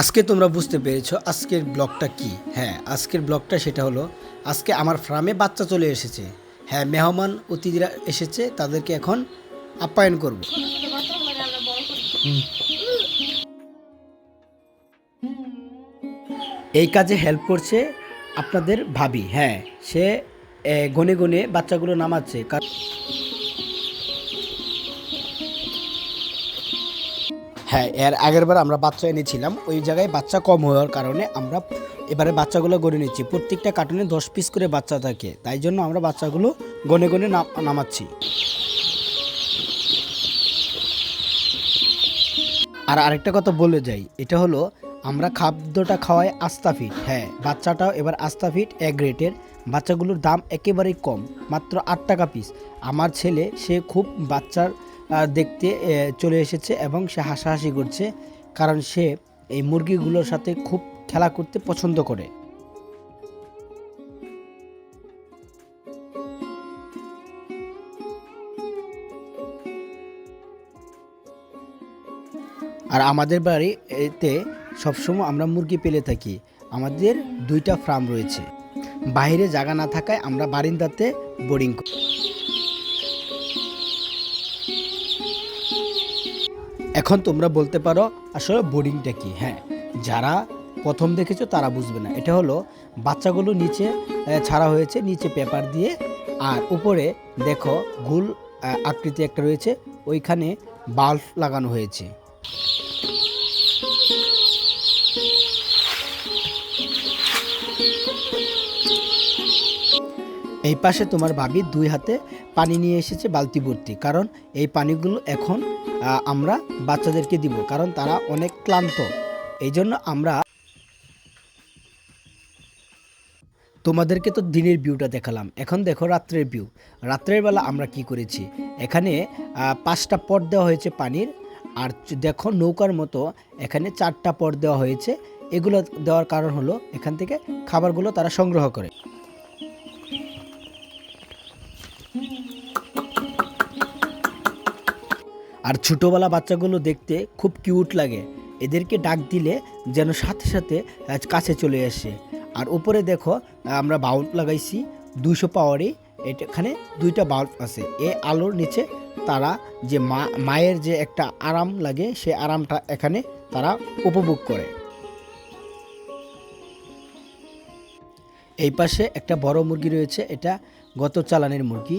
আজকে তোমরা বুঝতে পেরেছ আজকের ব্লগটা কি। হ্যাঁ আজকের ব্লগটা সেটা হলো, আজকে আমার ফার্মে বাচ্চা চলে এসেছে। হ্যাঁ মেহমান অতিথিরা এসেছে, তাদেরকে এখন আপ্যায়ন করব। এই কাজে হেল্প করছে আপনাদের ভাবি। হ্যাঁ সে গনে গনে বাচ্চাগুলো নামাচ্ছে। হ্যাঁ এর আগের বার আমরা বাচ্চা এনেছিলাম, ওই জায়গায় বাচ্চা কম হওয়ার কারণে আমরা এবারে বাচ্চাগুলো গড়ে নিচ্ছি। প্রত্যেকটা কার্টুনে দশ পিস করে বাচ্চা থাকে, তাই জন্য আমরা বাচ্চাগুলো গনে গনে নাম- নামাচ্ছি। আর আরেকটা কথা বলে যাই, এটা হলো আমরা খাদ্যটা খাওয়াই আস্তাফিট হ্যাঁ বাচ্চাটাও এবার আস্তাফিট এক রেটের বাচ্চাগুলোর দাম একেবারেই কম, মাত্র আট টাকা পিস আমার ছেলে, সে খুব বাচ্চার দেখতে চলে এসেছে এবং সে হাসাহাসি করছে কারণ সে এই মুরগিগুলোর সাথে খুব খেলা করতে পছন্দ করে। আর আমাদের বাড়ি এতে সবসময় আমরা মুরগি পেলে থাকি। আমাদের দুইটা ফার্ম রয়েছে। বাইরে জায়গা না থাকায় আমরা বারিন্দাতে বোর্ডিং করি। এখন তোমরা বলতে পারো আসলে বোর্ডিংটা কি? হ্যাঁ যারা প্রথম দেখেছ তারা বুঝবে না। এটা হলো বাচ্চাগুলো নিচে ছাড়া হয়েছে, নিচে পেপার দিয়ে। আর উপরে দেখো গোল আকৃতি একটা রয়েছে, ওইখানে বাল্ব লাগানো হয়েছে। এই পাশে তোমার ভাবি দুই হাতে পানি নিয়ে এসেছে বালতি ভর্তি। কারণ এই পানিগুলো এখন আমরা বাচ্চাদেরকে দিব। কারণ তারা অনেক ক্লান্ত। এই জন্য আমরা তোমাদেরকে তো দিনের ভিউটা দেখালাম। এখন দেখো রাত্রের ভিউ। রাত্রের বেলা আমরা কি করেছি? এখানে পাঁচটা পট দেওয়া হয়েছে পানির। আর দেখো নৌকার মতো এখানে চারটা পট দেওয়া হয়েছে। এগুলো দেওয়ার কারণ হলো এখান থেকে খাবারগুলো তারা সংগ্রহ করে। আর ছোটোবেলা বাচ্চাগুলো দেখতে খুব কিউট লাগে। এদেরকে ডাক দিলে যেন সাথে সাথে কাছে চলে আসে। আর উপরে দেখো আমরা বাল্ব লাগাইছি, দুইশো পাওয়ারে এখানে দুইটা বাল্ব আছে। এ আলোর নিচে তারা যে মা, মায়ের যে একটা আরাম লাগে, সে আরামটা এখানে তারা উপভোগ করে। এই পাশে একটা বড় মুরগি রয়েছে, এটা গত চালানের মুরগি।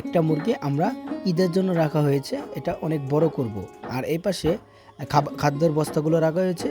একটা মুরগি আমরা ঈদের জন্য রাখা হয়েছে, এটা অনেক বড় করব। আর এই পাশে খাদ্যের বস্তাগুলো রাখা হয়েছে।